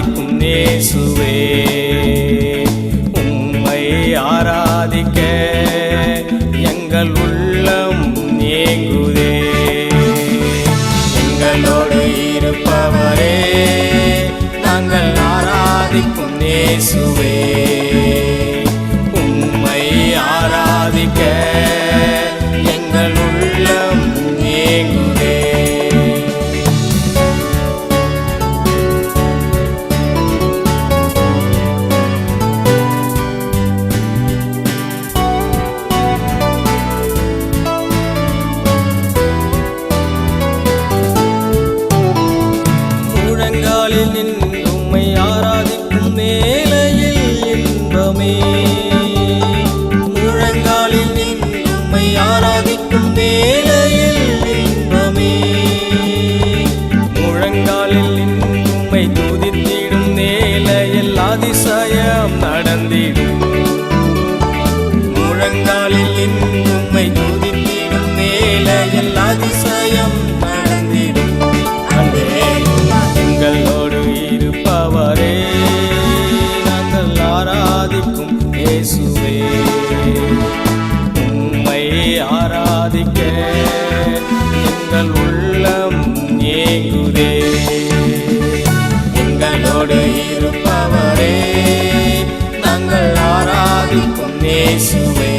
தாவிக்கும் நேசுவே. You. உங்கள் உள்ளம் ஏங்குதே. எங்களோடு இருப்பவரே நாங்கள் ஆராதிக்கும் நேசுவே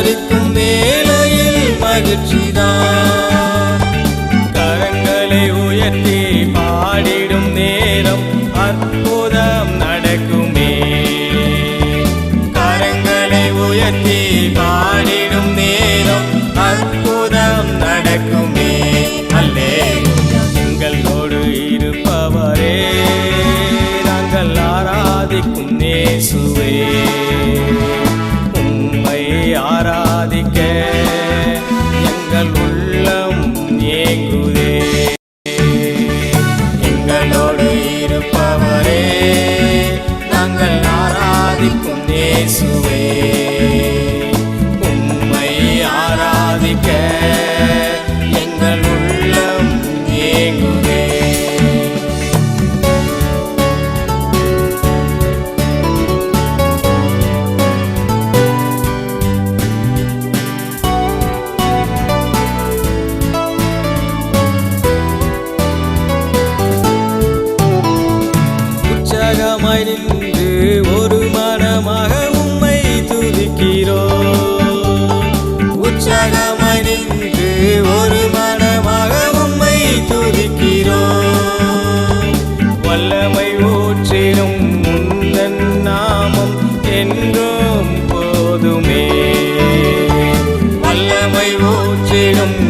அலறிக்கும் வேலையில் மகிழ்ச்சிதான். கரங்களை உயர்த்தி பாடிடும் நேரம் அற்புதம் நடக்குமே. கரங்களை உயர்த்தி பாடி minggu ஓச்சிடும்